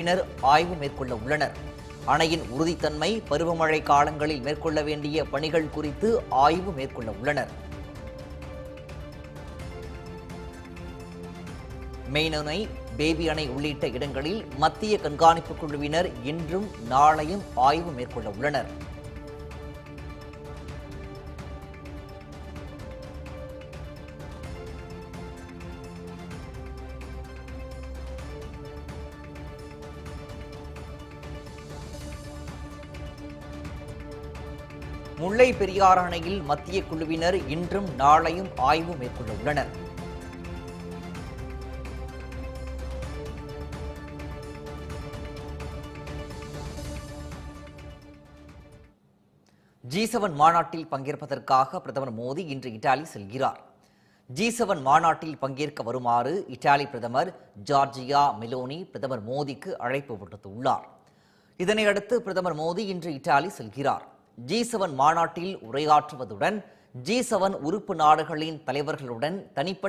பின்னர் ஆய்வு மேற்கொள்ள உள்ளனர். அணையின் உறுதித்தன்மை பருவமழை காலங்களில் மேற்கொள்ள வேண்டிய பணிகள் குறித்து ஆய்வு மேற்கொள்ள உள்ளனர். மெயினணை பேபி அணை உள்ளிட்ட இடங்களில் மத்திய கண்காணிப்பு குழுவினர் இன்றும் நாளையும் ஆய்வு மேற்கொள்ள உள்ளனர். முல்லை பெரியாறு அணையில் மத்திய குழுவினர் இன்றும் நாளையும் ஆய்வு மேற்கொள்ள உள்ளனர். ஜி செவன் மாநாட்டில் பங்கேற்பதற்காக பிரதமர் மோடி இன்று இத்தாலி செல்கிறார். ஜி செவன் மாநாட்டில் பங்கேற்க வருமாறு இத்தாலி பிரதமர் ஜார்ஜியா மெலோனி பிரதமர் மோடிக்கு அழைப்பு விடுத்துள்ளார். இதனையடுத்து பிரதமர் மோடி இன்று இத்தாலி செல்கிறார். ஜி செவன் மாநாட்டில் உரையாற்றுவதுடன் ஜி செவன் உறுப்பு நாடுகளின் தலைவர்களுடன் தனிப்பட்ட